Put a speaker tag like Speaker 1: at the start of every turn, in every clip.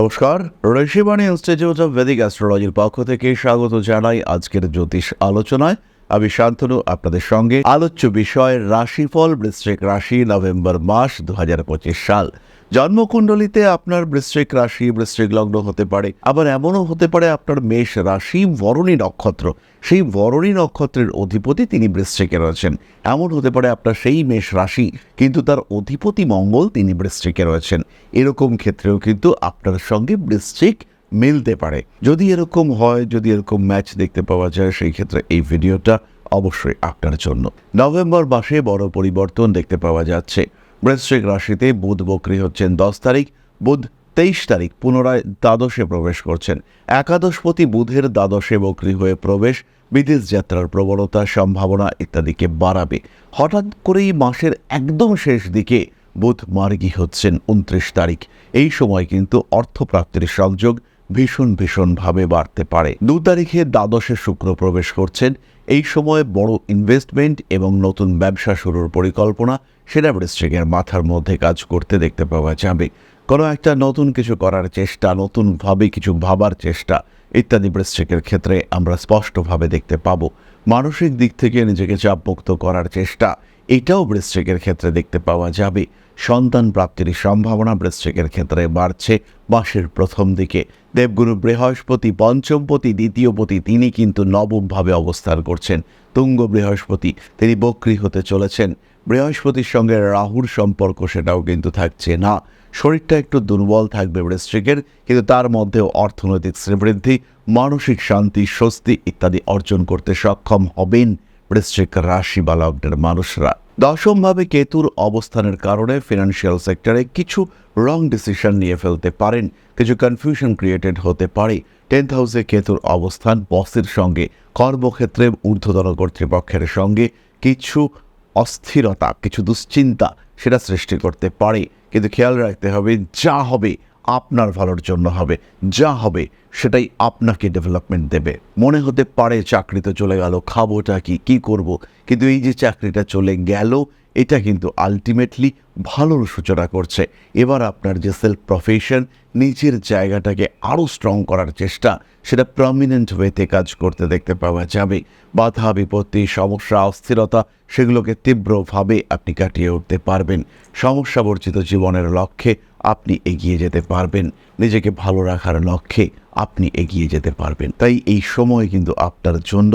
Speaker 1: নমস্কার, Rishibani institute of Vedic অ্যাস্ট্রোলজির পক্ষ থেকে স্বাগত জানাই আজকের জ্যোতিষ আলোচনায়। আমি শান্তনু, আপনাদের সঙ্গে। আলোচ্য বিষয়, রাশিফল, বৃশ্চিক রাশি, নভেম্বর মাস দু হাজার পঁচিশ সাল। জন্মকুণ্ডলিতে আপনার বৃশ্চিক রাশি, বৃশ্চিক লগ্ন হতে পারে। আবার এমনও হতে পারে আপনার মেষ রাশি, বরণী নক্ষত্র। সেই বরণী নক্ষত্রের অধিপতি তিনি বৃশ্চিকে রয়েছেন। এমন হতে পারে আপনার সেই মেষ রাশি, কিন্তু তার অধিপতি মঙ্গল তিনি বৃশ্চিকে রয়েছেন। এরকম ক্ষেত্রেও কিন্তু আপনার সঙ্গে বৃশ্চিক মিলতে পারে। যদি এরকম হয়, যদি এরকম ম্যাচ দেখতে পাওয়া যায়, সেই ক্ষেত্রে এই ভিডিওটা অবশ্যই আপনার জন্য। নভেম্বর মাসে বড় পরিবর্তন দেখতে পাওয়া যাচ্ছে। বৃশ্চিক রাশিতে বুধ বক্রী হচ্ছেন দশ তারিখ, বুধ তেইশ তারিখ পুনরায় দ্বাদশে প্রবেশ করছেন। একাদশপতি বুধের দ্বাদশে বক্রী হয়ে প্রবেশ, বিদেশ যাত্রার প্রবণতা, সম্ভাবনা ইত্যাদিকে বাড়াবে। হঠাৎ করেই মাসের একদম শেষ দিকে বুধ মার্গী হচ্ছেন উনত্রিশ তারিখ। এই সময় কিন্তু অর্থপ্রাপ্তির সংযোগ ভীষণ ভীষণভাবে বাড়তে পারে। দু তারিখে দ্বাদশে শুক্র প্রবেশ করছেন এই সময় বড় ইনভেস্টমেন্ট এবং নতুন ব্যবসা শুরুর পরিকল্পনা সেটা বৃশ্চিকের মাথার মধ্যে কাজ করতে দেখতে পাওয়া যাবে। কোনো একটা নতুন কিছু করার চেষ্টা, নতুনভাবে কিছু ভাবার চেষ্টা ইত্যাদি বৃশ্চিকের ক্ষেত্রে আমরা স্পষ্টভাবে দেখতে পাবো। মানসিক দিক থেকে নিজেকে চাপমুক্ত করার চেষ্টা, এটাও বৃশ্চিকের ক্ষেত্রে দেখতে পাওয়া যাবে। সন্তান প্রাপ্তির সম্ভাবনা বৃশ্চিকের ক্ষেত্রে বাড়ছে। মাসের প্রথম দিকে দেবগুরু বৃহস্পতি, পঞ্চমপতি, দ্বিতীয়পতি তিনি কিন্তু নবমভাবে অবস্থান করছেন। তুঙ্গ বৃহস্পতি তিনি বক্রী হতে চলেছেন। বৃহস্পতির সঙ্গে রাহুর সম্পর্ক সেটাও কিন্তু থাকছে না। শরীরটা একটু দুর্বল থাকবে বৃশ্চিকের, কিন্তু তার মধ্যেও অর্থনৈতিক শ্রীবৃদ্ধি, মানসিক শান্তি, স্বস্তি ইত্যাদি অর্জন করতে সক্ষম হবেন বৃশ্চিক রাশি বা লগ্নের মানুষরা। দশমভাবে কেতুর অবস্থানের কারণে ফিনান্সিয়াল সেক্টরে কিছু রং ডিসিশন নিয়ে ফেলতে পারেন, কিছু কনফিউশন ক্রিয়েটেড হতে পারে। টেন্থ হাউসে কেতুর অবস্থান বসের সঙ্গে, কর্মক্ষেত্রে ঊর্ধ্বতন কর্তৃপক্ষের সঙ্গে কিছু অস্থিরতা, কিছু দুশ্চিন্তা সেটা সৃষ্টি করতে পারে। কিন্তু খেয়াল রাখতে হবে, যা হবে আপনার ভালোর জন্য হবে, যা হবে সেটাই আপনাকে ডেভেলপমেন্ট দেবে। মনে হতে পারে চাকরিতে চলে গেল, খাবোটা কি কি করব? কিন্তু এই যে চাকরিটা চলে গেল, এটা কিন্তু আলটিমেটলি ভালোর সূচনা করছে। এবার আপনার যে সেলফ প্রফেশন নিজের জায়গাটাকে আরও স্ট্রং করার চেষ্টা, সেটা প্রমিনেন্ট ওয়েতে কাজ করতে দেখতে পাওয়া যাবে। বাধা, বিপত্তি, সমস্যা, অস্থিরতা, সেগুলোকে তীব্রভাবে আপনি কাটিয়ে উঠতে পারবেন। সমস্যা বর্জিত জীবনের লক্ষ্যে আপনি এগিয়ে যেতে পারবেন। নিজেকে ভালো রাখার লক্ষ্যে আপনি এগিয়ে যেতে পারবেন। তাই এই সময় কিন্তু আপনার জন্য,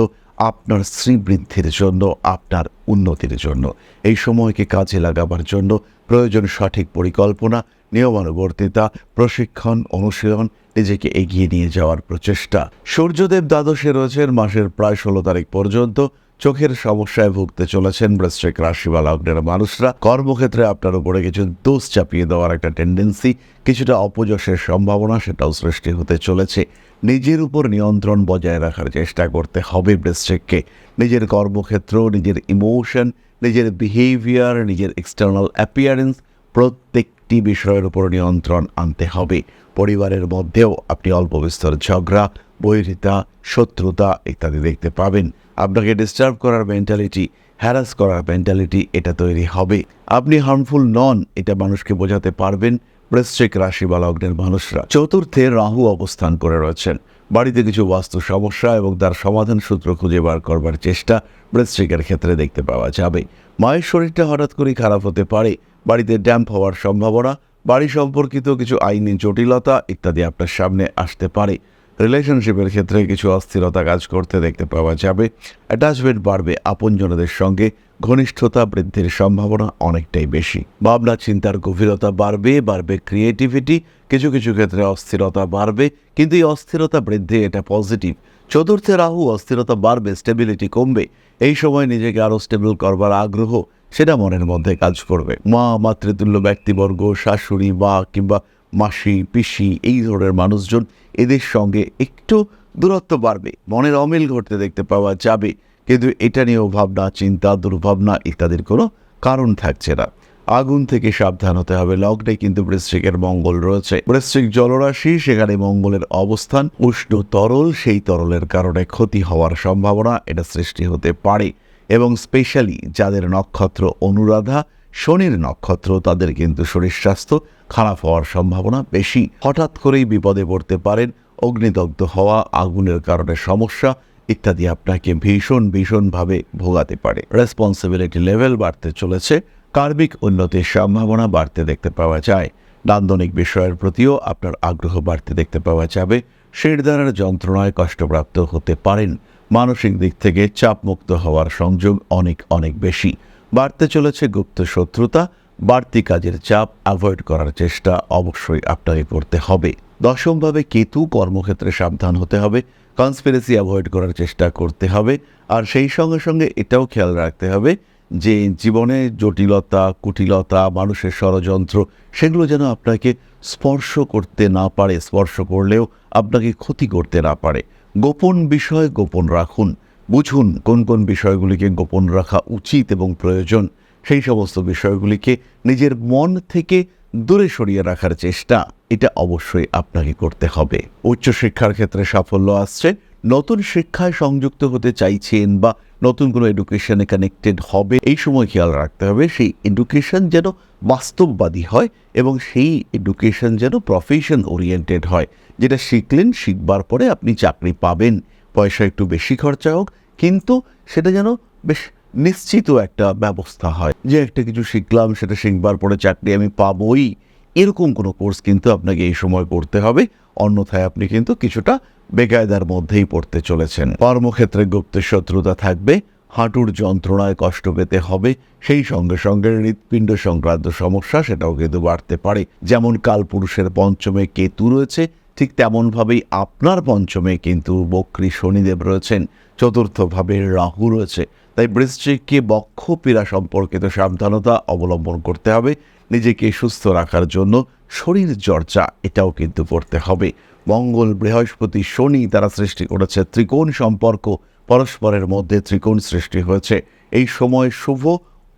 Speaker 1: আপনার শ্রীবৃদ্ধির জন্য, আপনার উন্নতির জন্য, এই সময়কে কাজে লাগাবার জন্য প্রয়োজন সঠিক পরিকল্পনা, নিয়মানুবর্তিতা, প্রশিক্ষণ, অনুশীলন, নিজেকে এগিয়ে নিয়ে যাওয়ার প্রচেষ্টা। সূর্যদেব দ্বাদশে রয়েছেন মাসের প্রায় ষোলো তারিখ পর্যন্ত চোখের সমস্যায় ভুগতে চলেছেন বৃশ্চিক রাশি বা লগ্নের মানুষরা। কর্মক্ষেত্রে আপনার উপরে কিছু দোষ চাপিয়ে দেওয়ার একটা টেন্ডেন্সি কিছুটা অপযশের সম্ভাবনা সেটাও সৃষ্টি হতে চলেছে। নিজের উপর নিয়ন্ত্রণ বজায় রাখার চেষ্টা করতে হবে বৃশ্চিককে। নিজের কর্মক্ষেত্র, নিজের ইমোশন নিজের বিহেভিয়ার নিজের এক্সটার্নাল অ্যাপিয়ারেন্স প্রত্যেকটি বিষয়ের উপর নিয়ন্ত্রণ আনতে হবে। পরিবারের মধ্যেও আপনি অল্প বিস্তর ঝগড়া, বৈরিতা, শত্রুতা ইত্যাদি দেখতে পাবেন। আপনাকে ডিস্টার্ব করার মেন্টালিটি হ্যারাস করার মেন্টালিটি এটা তৈরি হবে। আপনি হার্মফুল নন, এটা মানুষকে বোঝাতে পারবেন বৃশ্চিক রাশি বা লগ্নের মানুষরা। চতুর্থে রাহু অবস্থান করে রয়েছেন। বাড়িতে কিছু বাস্তু সমস্যা এবং তার সমাধান সূত্র খুঁজে বার করবার চেষ্টা বৃশ্চিকের ক্ষেত্রে দেখতে পাওয়া যাবে। মায়ের শরীরটা হঠাৎ করেই খারাপ হতে পারে। বাড়িতে ড্যাম্প হওয়ার সম্ভাবনা, বাড়ি সম্পর্কিত কিছু আইনি জটিলতা ইত্যাদি আপনার সামনে আসতে পারে। রিলেশনশিপের ক্ষেত্রে কিছু অস্থিরতা কাজ করতে দেখতে পাওয়া যাবে। অ্যাটাচমেন্ট বাড়বে। আপনজনদের সঙ্গে ঘনিষ্ঠতা বৃদ্ধির সম্ভাবনা অনেকটাই বেশি। ভাবনা, চিন্তার গভীরতা বাড়বে বাড়বে ক্রিয়েটিভিটি কিছু কিছু ক্ষেত্রে অস্থিরতা বাড়বে, কিন্তু এই অস্থিরতা বৃদ্ধি এটা পজিটিভ চতুর্থে রাহু, অস্থিরতা বাড়বে স্টেবিলিটি কমবে। এই সময় নিজেকে আরও স্টেবল করবার আগ্রহ, সেটা মনের মধ্যে কাজ করবে। মা, মাতৃতুল্য, ব্যক্তিবর্গ, শাশুড়ি, মা কিংবা মাসি, পিসি, এই ধরনের মানুষজন এদের সঙ্গে একটু দূরত্ব বাড়বে। মনের অমিল ঘটতে দেখতে পাওয়া যাবে। কিন্তু এটা নিয়েও ভাবনা, চিন্তা, দুর্ভাবনা ইত্যাদির কোনো কারণ থাকছে না। আগুন থেকে সাবধান হতে হবে। লগ্নে কিন্তু বৃশ্চিকের মঙ্গল রয়েছে। বৃশ্চিক জলরাশি, সেখানে মঙ্গলের অবস্থান উষ্ণ তরল, সেই তরলের কারণে ক্ষতি হওয়ার সম্ভাবনা এটা সৃষ্টি হতে পারে। এবং স্পেশালি যাদের নক্ষত্র অনুরাধা শনির নক্ষত্র তাদের কিন্তু শরীর স্বাস্থ্য খারাপ হওয়ার সম্ভাবনা বেশি। হঠাৎ করেই বিপদে পড়তে পারেন, অগ্নিদগ্ধ হওয়া, আগুনের কারণে সমস্যা ইত্যাদি আপনাকে ভীষণ, ভীষণভাবে ভোগাতে পারে। রেসপন্সিবিলিটি লেভেল বাড়তে চলেছে, কার্মিক উন্নতির সম্ভাবনা বাড়তে দেখতে পাওয়া যায়। নান্দনিক বিষয়ের প্রতিও আপনার আগ্রহ বাড়তে দেখতে পাওয়া যাবে। শিরদারের যন্ত্রণায় কষ্টপ্রাপ্ত হতে পারেন। মানসিক দিক থেকে চাপমুক্ত হওয়ার সংযোগ অনেক অনেক বেশি। বাড়তে চলেছে গুপ্ত শত্রুতা, বাড়তি কাজের চাপ অ্যাভয়েড করার চেষ্টা অবশ্যই আপনাকে করতে হবে। দশমভাবে কেতু কর্মক্ষেত্রে সাবধান হতে হবে কনস্পিরেসি অ্যাভয়েড করার চেষ্টা করতে হবে, আর সেই সঙ্গে সঙ্গে এটাও খেয়াল রাখতে হবে যে জীবনে জটিলতা, কুটিলতা, মানুষের ষড়যন্ত্র, সেগুলো যেন আপনাকে স্পর্শ করতে না পারে, স্পর্শ করলেও আপনাকে ক্ষতি করতে না পারে। গোপন বিষয় গোপন রাখুন বুঝুন কোন কোন বিষয়গুলিকে গোপন রাখা উচিত এবং প্রয়োজন। সেই সমস্ত বিষয়গুলিকে নিজের মন থেকে দূরে সরিয়ে রাখার চেষ্টা, এটা অবশ্যই আপনাকে করতে হবে। উচ্চশিক্ষার ক্ষেত্রে সাফল্য আসছে, নতুন শিক্ষায় সংযুক্ত হতে চাইছেন বা নতুন কোনো এডুকেশনে কানেক্টেড হবে, এই সময় খেয়াল রাখতে হবে সেই এডুকেশন যেন বাস্তববাদী হয় এবং সেই এডুকেশন যেন প্রফেশন ওরিয়েন্টেড হয়। যেটা শিখলেন, শিখবার পরে আপনি চাকরি পাবেন। পয়সা একটু বেশি খরচা হোক, কিন্তু সেটা যেন বেশ নিশ্চিত একটা ব্যবস্থা হয়। যে একটা কিছু শিখলাম, সেটা শিখবার পরে চাকরি আমি পাবই, এরকম কোনো কোর্স কিন্তু আপনাকে এই সময় করতে হবে। অন্যথায় আপনি কিন্তু কিছুটা বেকায়দার মধ্যেই পড়তে চলেছেন। কর্মক্ষেত্রে গুপ্ত শত্রুতা থাকবে, হাঁটুর যন্ত্রণায় কষ্ট পেতে হবে, সেই সঙ্গে সঙ্গে হৃৎপিণ্ড সংক্রান্ত সমস্যা সেটাও কিন্তু বাড়তে পারে। যেমন কালপুরুষের পঞ্চমে কেতু রয়েছে ঠিক তেমনভাবেই আপনার পঞ্চমে কিন্তু বক্রী শনিদেব রয়েছেন, চতুর্থভাবে রাহু রয়েছে। তাই বৃশ্চিককে বক্ষ পীড়া সম্পর্কিত সাবধানতা অবলম্বন করতে হবে, নিজেকে সুস্থ রাখার জন্য শরীর চর্চা এটাও কিন্তু করতে হবে। মঙ্গল বৃহস্পতি শনি তারা সৃষ্টি করেছে ত্রিকোণ সম্পর্ক, পরস্পরের মধ্যে ত্রিকোণ সৃষ্টি হয়েছে। এই সময় শুভ,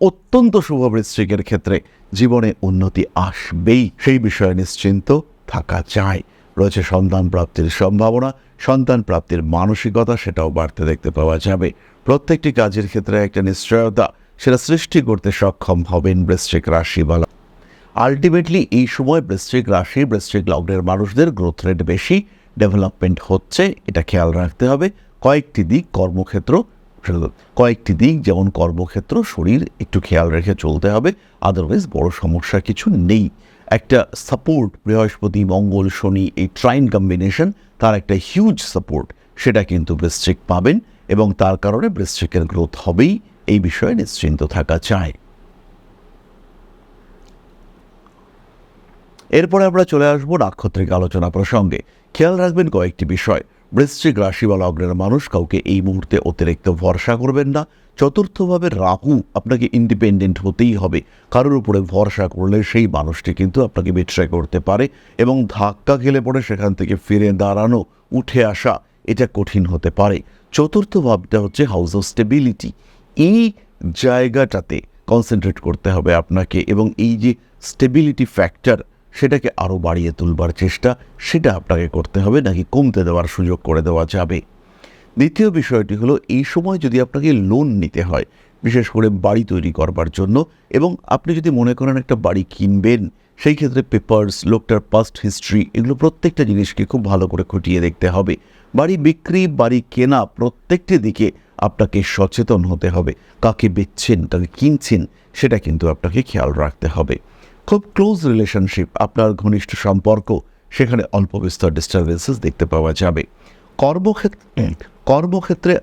Speaker 1: অত্যন্ত শুভ বৃশ্চিকের ক্ষেত্রে জীবনে উন্নতি আসবেই, সেই বিষয়ে নিশ্চিন্ত থাকা চাই। রয়েছে সন্তান প্রাপ্তির সম্ভাবনা, সন্তান প্রাপ্তির মানসিকতা সেটাও বাড়তে দেখতে পাওয়া যাবে। প্রত্যেকটি কাজের ক্ষেত্রে একটা নিশ্চয়তা, সেটা সৃষ্টি করতে সক্ষম হবেন বৃশ্চিক রাশিওয়ালা। আলটিমেটলি এই সময় বৃশ্চিক রাশি, বৃশ্চিক লগ্নের মানুষদের গ্রোথ রেট বেশি, ডেভেলপমেন্ট হচ্ছে, এটা খেয়াল রাখতে হবে। কয়েকটি দিক কর্মক্ষেত্র কয়েকটি দিক যেমন কর্মক্ষেত্র, শরীর একটু খেয়াল রেখে চলতে হবে আদারওয়াইজ বড় সমস্যা কিছু নেই। একটা সাপোর্ট বৃহস্পতি, মঙ্গল, শনি এই ট্রাইন কম্বিনেশন তার একটা হিউজ সাপোর্ট সেটা কিন্তু বৃশ্চিক পাবেন এবং তার কারণে বৃশ্চিকের গ্রোথ হবেই, এই বিষয়ে নিশ্চিন্ত থাকা চায় এরপরে আমরা চলে আসব নাক্ষত্রিক আলোচনা প্রসঙ্গে। খেয়াল রাখবেন কয়েকটি বিষয়। বৃশ্চিক রাশি বা লগ্নের মানুষ কাউকে এই মুহূর্তে অতিরিক্ত ভরসা করবেন না চতুর্থভাবে রাহু আপনাকে ইন্ডিপেন্ডেন্ট হতেই হবে। কারোর উপরে ভরসা করলে সেই মানুষটি কিন্তু আপনাকে বিট্রাই করতে পারে এবং ধাক্কা খেলে পড়ে সেখান থেকে ফিরে দাঁড়ানো, উঠে আসা, এটা কঠিন হতে পারে। চতুর্থ ভাবটা হচ্ছে হাউস অফ স্টেবিলিটি এই জায়গাটাতে কনসেন্ট্রেট করতে হবে আপনাকে এবং এই যে স্টেবিলিটি ফ্যাক্টর সেটাকে আরও বাড়িয়ে তুলবার চেষ্টা, সেটা আপনাকে করতে হবে, নাকি কমতে দেওয়ার সুযোগ করে দেওয়া যাবে। দ্বিতীয় বিষয়টি হলো, এই সময় যদি আপনাকে লোন নিতে হয়, বিশেষ করে বাড়ি তৈরি করবার জন্য, এবং আপনি যদি মনে করেন একটা বাড়ি কিনবেন, সেই ক্ষেত্রে পেপার্স লোকটার পাস্ট হিস্ট্রি এগুলো প্রত্যেকটা জিনিসকে খুব ভালো করে খুঁটিয়ে দেখতে হবে। বাড়ি বিক্রি, বাড়ি কেনা প্রত্যেকটি দিকে আপনাকে সচেতন হতে হবে। কাকে বেচছেন, কাকে কিনছেন, সেটা কিন্তু আপনাকে খেয়াল রাখতে হবে। খুব ক্লোজ রিলেশনশিপ আপনার ঘনিষ্ঠ সম্পর্ক, সেখানে অল্প বিস্তর ডিস্টারবেন্সেস দেখতে পাওয়া যাবে। কর্মক্ষেত্রে কর্মক্ষেত্রে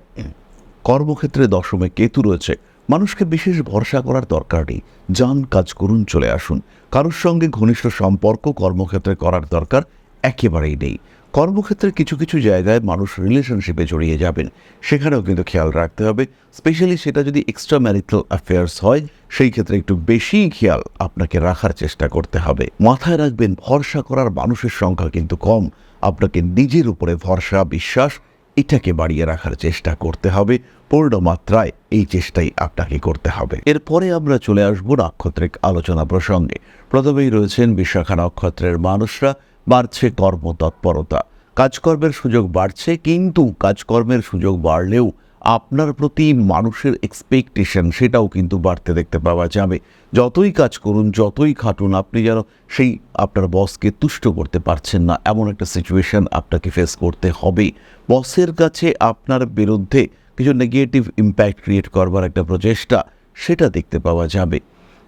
Speaker 1: কর্মক্ষেত্রে দশমে কেতু রয়েছে। মানুষকে বিশেষ ভরসা করার দরকার নেই। যান, কাজ করুন, চলে আসুন। কারোর সঙ্গে ঘনিষ্ঠ সম্পর্ক কর্মক্ষেত্রে করার দরকার একেবারেই নেই। কর্মক্ষেত্রে কিছু কিছু জায়গায় মানুষ রিলেশনশিপে জড়িয়ে যাবেন। সেখানেও কিন্তু খেয়াল রাখতে হবে। স্পেশালি সেটা যদি এক্সট্রা ম্যারিটাল অ্যাফেয়ার্স হয়, সেই ক্ষেত্রে একটু বেশি খেয়াল আপনাকে রাখার চেষ্টা করতে হবে। মাথায় রাখবেন, ভরসা করার মানুষের সংখ্যা কিন্তু কম। আপনাকে নিজের উপরে ভরসা, বিশ্বাস, এটাকে বাড়িয়ে রাখার চেষ্টা করতে হবে। পূর্ণ মাত্রায় এই চেষ্টাই আপনাকে করতে হবে। এরপরে আমরা চলে আসব নাক্ষত্রিক আলোচনা প্রসঙ্গে। প্রথমেই রয়েছেন বিশাখা নক্ষত্রের মানুষরা, বাড়ছে কর্মতৎপরতা। কাজকর্মের সুযোগ বাড়ছে, কিন্তু কাজকর্মের সুযোগ বাড়লেও আপনার প্রতি মানুষের এক্সপেকটেশন সেটাও কিন্তু বাড়তে দেখতে পাওয়া যাবে। যতই কাজ করুন, যতই খাটুন, আপনি যেন সেই আপনার বসকে তুষ্ট করতে পারছেন না, এমন একটা সিচুয়েশন আপনাকে ফেস করতে হবে। বসের কাছে আপনার বিরুদ্ধে কিছু নেগেটিভ ইম্প্যাক্ট ক্রিয়েট করবার একটা প্রচেষ্টা, সেটা দেখতে পাওয়া যাবে।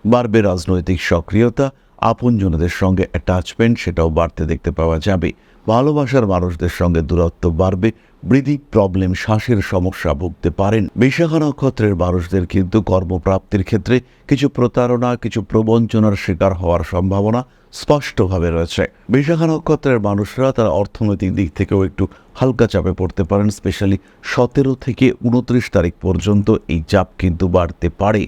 Speaker 1: বাড়বে রাজনৈতিক সক্রিয়তা, আপনজনদের সঙ্গে অ্যাটাচমেন্ট সেটাও বাড়তে দেখতে পাওয়া যাবে। ভালোবাসার মানুষদের সঙ্গে দূরত্ব বাড়বে বৃদ্ধি প্রবলেম শ্বাসের সমস্যা ভুগতে পারেন। বিশাখা নক্ষত্রের মানুষদের কিন্তু কর্মপ্রাপ্তির ক্ষেত্রে কিছু প্রতারণা, কিছু প্রবঞ্চনার শিকার হওয়ার সম্ভাবনা স্পষ্টভাবে রয়েছে। বিশাখা নক্ষত্রের মানুষরা তারা অর্থনৈতিক দিক থেকেও একটু হালকা চাপে পড়তে পারেন স্পেশালি সতেরো থেকে উনত্রিশ তারিখ পর্যন্ত এই চাপ কিন্তু বাড়তে পারে।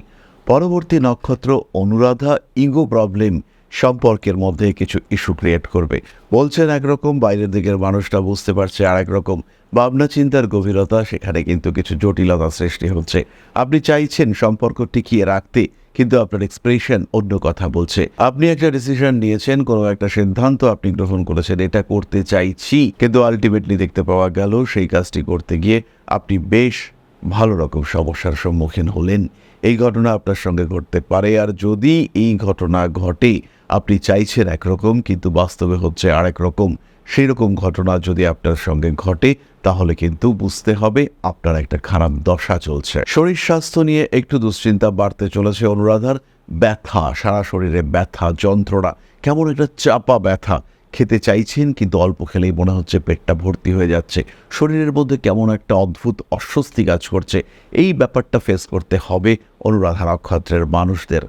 Speaker 1: পরবর্তী নক্ষত্র অনুরাধা ইগো প্রবলেম সম্পর্কের মধ্যে কিছু ইস্যু ক্রিয়েট করবে। বলছেন একরকম, বাইরের দিকের মানুষটা বুঝতে পারছে আর একরকম ভাবনা চিন্তার গভীরতা, সেখানে কিন্তু কিছু জটিলতা সৃষ্টি হচ্ছে। আপনি চাইছেন সম্পর্ক টিকিয়ে রাখতে, কিন্তু আপনার এক্সপ্রেশন অন্য কথা বলছে। আপনি একটা ডিসিশন নিয়েছেন, কোনো একটা সিদ্ধান্ত আপনি গ্রহণ করেছেন, এটা করতে চাইছি, কিন্তু আলটিমেটলি দেখতে পাওয়া গেল, সেই কাজটি করতে গিয়ে আপনি বেশ ভালো রকম সমস্যার সম্মুখীন হলেন। এই ঘটনা আপনার সঙ্গে ঘটতে পারে, আর যদি এই ঘটনা ঘটে আপনি চাইছেন একরকম, কিন্তু বাস্তবে হচ্ছে আরেক রকম। সেই রকম ঘটনা যদি আপনার সঙ্গে ঘটে, তাহলে কিন্তু বুঝতে হবে আপনার একটা খারাপ দশা চলছে। শরীর স্বাস্থ্য নিয়ে একটু দুশ্চিন্তা বাড়তে চলেছে অনুরাধার। ব্যথা, সারা শরীরে ব্যথা, যন্ত্রণা, কেমন একটা চাপা ব্যথা। খেতে চাইছেন, কিন্তু অল্প খেলেই মনে হচ্ছে পেটটা ভর্তি হয়ে যাচ্ছে। শরীরের মধ্যে কেমন একটা অদ্ভুত অস্বস্তি কাজ করছে। এই ব্যাপারটা ফেস করতে হবে অনুরাধা নক্ষত্রের মানুষদের।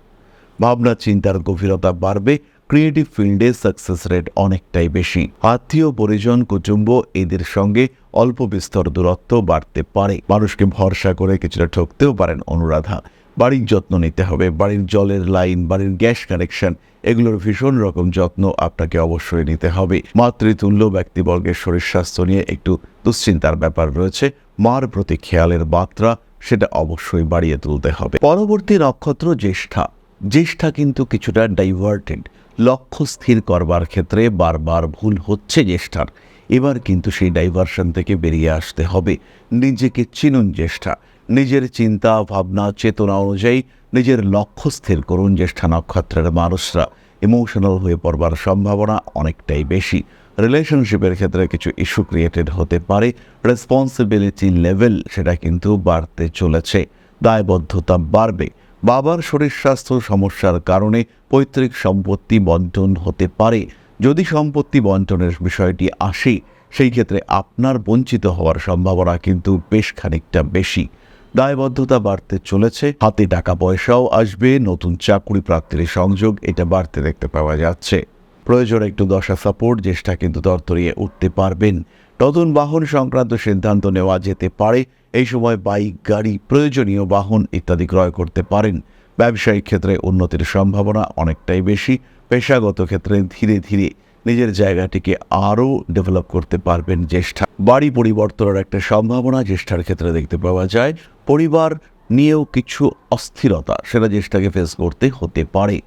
Speaker 1: ভাবনা চিন্তার গভীরতা বাড়বে ক্রিয়েটিভ ফিল্ডে সাকসেস রেট অনেকটাই বেশি। আত্মীয়, পরিজন, কুটুম্ব এদের সঙ্গে অল্প বিস্তর দূরত্ব বাড়তে পারে। মানুষকে ভরসা করে কিছুটা ঠকতেও পারেন অনুরাধা। বাড়ির যত্ন নিতে হবে, বাড়ির জলের লাইন বাড়ির গ্যাস কানেকশন এগুলোর ভীষণ রকম যত্ন আপনাকে অবশ্যই নিতে হবে। মাতৃতুল্য, ব্যক্তিবর্গের শরীর স্বাস্থ্য নিয়ে একটু দুশ্চিন্তার ব্যাপার রয়েছে। মার প্রতি খেয়ালের মাত্রা, সেটা অবশ্যই বাড়িয়ে তুলতে হবে। পরবর্তী নক্ষত্র জ্যেষ্ঠা। জ্যেষ্ঠা কিন্তু কিছুটা ডাইভার্টেড লক্ষ্য স্থির করবার ক্ষেত্রে বারবার ভুল হচ্ছে জ্যেষ্ঠার। এবার কিন্তু সেই ডাইভারশন থেকে বেরিয়ে আসতে হবে। নিজেকে চিনুন জ্যেষ্ঠা। নিজের চিন্তা, ভাবনা, চেতনা অনুযায়ী নিজের লক্ষ্য স্থির করুন জ্যেষ্ঠা নক্ষত্রের মানুষরা। ইমোশনাল হয়ে পড়বার সম্ভাবনা অনেকটাই বেশি। রিলেশনশিপের ক্ষেত্রে কিছু ইস্যু ক্রিয়েটেড হতে পারে। রেসপন্সিবিলিটি লেভেল সেটা কিন্তু বাড়তে চলেছে। দায়বদ্ধতা বাড়বে। বাবার শরীর স্বাস্থ্য সমস্যার কারণে পৈতৃক সম্পত্তি বন্টন হতে পারে। যদি সম্পত্তি বন্টনের বিষয়টি আসে, সেই ক্ষেত্রে আপনার বঞ্চিত হওয়ার সম্ভাবনা কিন্তু বেশ খানিকটা বেশি। দায়বদ্ধতা বাড়তে চলেছে, হাতে টাকা পয়সাও আসবে, নতুন চাকুরি প্রাপ্তির সংযোগ, এটা বাড়তে দেখতে পাওয়া যাচ্ছে। প্রয়োজন একটু দশা সাপোর্ট জ্যেষ্ঠা কিন্তু তরতরিয়ে উঠতে পারবেন। নতুন বাহন সংক্রান্ত সিদ্ধান্ত নেওয়া যেতে পারে। এই সময় বাইক, গাড়ি, প্রয়োজনীয় বাহন ইত্যাদি ক্রয় করতে পারেন। ব্যবসায়িক ক্ষেত্রে উন্নতির সম্ভাবনা অনেকটাই বেশি। পেশাগত ক্ষেত্রে ধীরে ধীরে নিজের জায়গাটিকে আরও ডেভেলপ করতে পারবেন জ্যেষ্ঠা। বাড়ি পরিবর্তনের একটা সম্ভাবনা জ্যেষ্ঠার ক্ষেত্রে দেখতে পাওয়া যায়। পরিবার নিয়েও কিছু অস্থিরতা, সেটা জ্যেষ্ঠাকে ফেস করতে হতে পারে।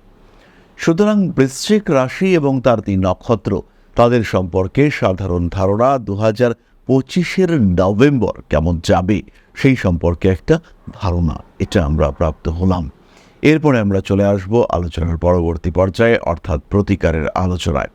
Speaker 1: সুতরাং বৃশ্চিক রাশি এবং তার তিন নক্ষত্র, তাদের সম্পর্কে সাধারণ ধারণা দু হাজার পঁচিশের নভেম্বর কেমন যাবে, সেই সম্পর্কে একটা ধারণা, এটা আমরা প্রাপ্ত হলাম। এরপরে আমরা চলে আসব আলোচনার পরবর্তী পর্যায়ে, অর্থাৎ প্রতিকারের আলোচনায়।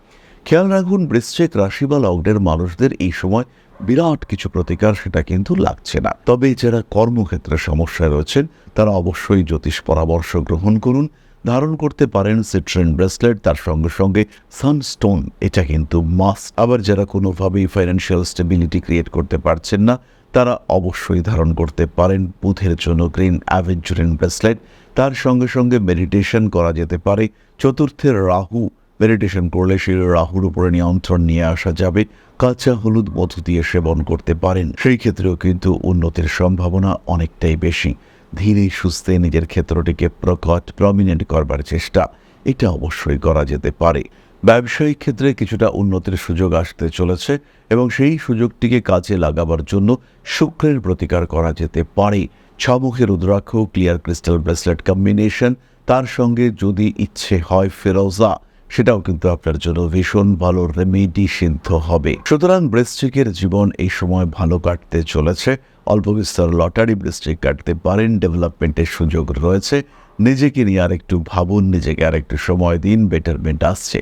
Speaker 1: খেয়াল রাখুন, বৃশ্চিক রাশি বা লগ্নের মানুষদের এই সময় বিরাট কিছু প্রতিকার, সেটা কিন্তু লাগছে না। তবে যারা কর্মক্ষেত্রে সমস্যায় রয়েছেন, তারা অবশ্যই জ্যোতিষ পরামর্শ গ্রহণ করুন ধারণ করতে পারেন সিট্রেন ব্রেসলেট তার সঙ্গে সঙ্গে সানস্টোন এটা কিন্তু মাস্ট আবার যারা কোনোভাবেই ফাইন্যান্সিয়াল স্টেবিলিটি ক্রিয়েট করতে পারছেন না, তারা অবশ্যই ধারণ করতে পারেন বুধের জন্য গ্রিন অ্যাভেঞ্চুরিন ব্রেসলেট তার সঙ্গে সঙ্গে মেডিটেশন করা যেতে পারে। চতুর্থের রাহু মেডিটেশন করলে সেই রাহুর উপরে নিয়ন্ত্রণ নিয়ে আসা যাবে। কাঁচা হলুদ মধু দিয়ে সেবন করতে পারেন। সেই ক্ষেত্রেও কিন্তু উন্নতির সম্ভাবনা অনেকটাই বেশি। ধীরে সুস্থে নিজের ক্ষেত্রটিকে প্রকট প্রমিনেন্ট করবার চেষ্টা। এটা অবশ্যই করা যেতে পারে। ব্যবসায়িক ক্ষেত্রে কিছুটা উন্নতির সুযোগ আসতে চলেছে এবং সেই সুযোগটিকে কাজে লাগাবার জন্য শুক্রের প্রতিকার করা যেতে পারে। ছমুখে rudraksha clear crystal bracelet combination তার সঙ্গে যদি ইচ্ছে হয় ফেরোজা, সেটাও কিন্তু আপনার জন্য ভীষণ ভালো রেমেডি সিদ্ধ হবে। সুতরাং বৃশ্চিকের জীবন এই সময় ভালো কাটতে চলেছে। অল্প বিস্তর লটারি বৃষ্টি কাটতে পারেন, ডেভেলপমেন্টের সুযোগ রয়েছে। নিজেকে নিয়ে আরেকটু ভাবুন, নিজেকে আরেকটু সময় দিন, বেটারমেন্ট আসছে।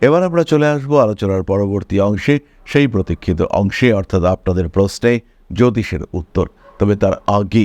Speaker 1: এবার আমরা চলে আসব আলোচনার পরবর্তী অংশে, সেই প্রতীক্ষিত অংশে, অর্থাৎ আপনাদের প্রশ্নে জ্যোতিষের উত্তর। তবে তার আগে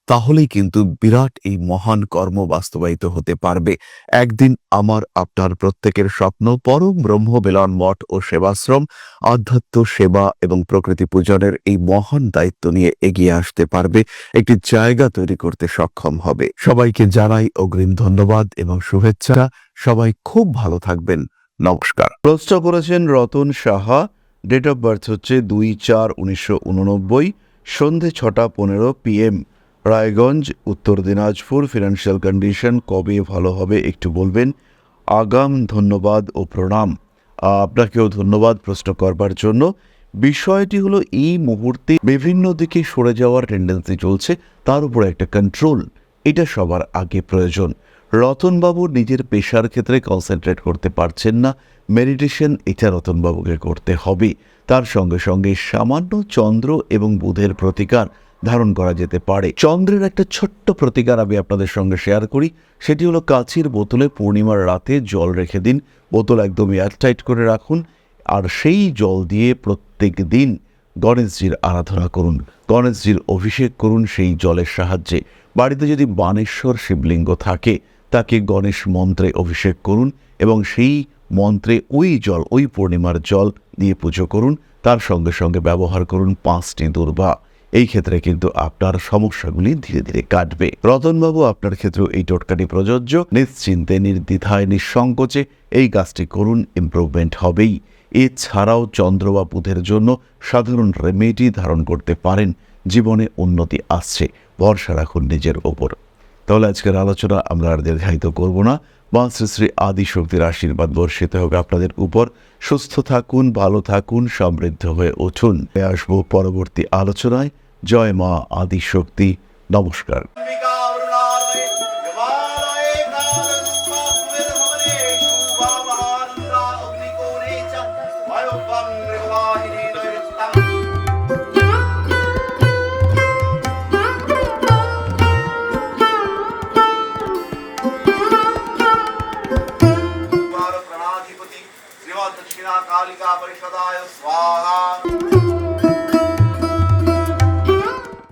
Speaker 2: তাহলেই কিন্তু বিরাট এই মহান কর্ম বাস্তবায়িত হতে পারবে। একদিন আমার, আপনার প্রত্যেকের স্বপ্ন পরম ব্রহ্ম বেলন মঠ ও সেবাশ্রম, আধ্যাত্ম সেবা এবং প্রকৃতি পূজনের এই মহান দায়িত্ব নিয়ে এগিয়ে আসতে পারবে। একটি জায়গা তৈরি করতে সক্ষম হবে। সবাইকে জানাই অগ্রিম ধন্যবাদ এবং শুভেচ্ছা। সবাই খুব ভালো থাকবেন। নমস্কার।
Speaker 1: প্রশ্ন করেছেন Ratan Saha. Date of birth হচ্ছে দুই চার উনিশশো উননব্বই, সন্ধে ছটা পনেরো পিএম রায়গঞ্জ, উত্তর দিনাজপুর ফিনান্সিয়াল কন্ডিশন কবে ভালো হবে একটু বলবেন। আগাম, ধন্যবাদ ও প্রণাম। আপনাকেও ধন্যবাদ প্রশ্ন করবার জন্য। বিষয়টি হলো, এই মুহূর্তে বিভিন্ন দিকে সরে যাওয়ার টেন্ডেন্সি চলছে, তার উপরে একটা কন্ট্রোল এটা সবার আগে প্রয়োজন। রতনবাবু নিজের পেশার ক্ষেত্রে কনসেন্ট্রেট করতে পারছেন না মেডিটেশন এটা রতনবাবুকে করতে হবে। তার সঙ্গে সঙ্গে সামান্য চন্দ্র এবং বুধের প্রতিকার ধারণ করা যেতে পারে। চন্দ্রের একটা ছোট্ট প্রতিকার আমি আপনাদের সঙ্গে শেয়ার করি। সেটি হলো কাচির বোতলে পূর্ণিমার রাতে জল রেখে দিন। বোতল একদম এয়ারটাইট করে রাখুন। আর সেই জল দিয়ে প্রত্যেক দিন গণেশজির আরাধনা করুন। গণেশজির অভিষেক করুন সেই জলের সাহায্যে। বাড়িতে যদি বানেশ্বর শিবলিঙ্গ থাকে, তাকে গণেশ মন্ত্রে অভিষেক করুন এবং সেই মন্ত্রে ওই জল, ওই পূর্ণিমার জল দিয়ে পুজো করুন। তার সঙ্গে সঙ্গে ব্যবহার করুন পাঁচটি দুর্বা। এই ক্ষেত্রে কিন্তু আপনার সমস্যাগুলি ধীরে ধীরে কাটবে। রতনবাবু আপনার ক্ষেত্রেও এই টোটকাটি প্রযোজ্য। নিশ্চিন্তে, নির্দ্বিধায়, নিঃসংকোচে এই কাজটি করুন ইমপ্রুভমেন্ট হবেই। এছাড়াও চন্দ্র বা বুধের জন্য সাধারণ রেমেডি ধারণ করতে পারেন। জীবনে উন্নতি আসছে। ভরসা রাখুন নিজের ওপর। তাহলে আজকের আলোচনা আমরা আর দীর্ঘায়িত করব না। মা শ্রী শ্রী আদি শক্তির আশীর্বাদ বর্ষিত হবে আপনাদের উপর। সুস্থ থাকুন, ভালো থাকুন, সমৃদ্ধ হয়ে উঠুন। আসব পরবর্তী আলোচনায়। জয় মা আদি শক্তি। নমস্কার।
Speaker 3: 好了。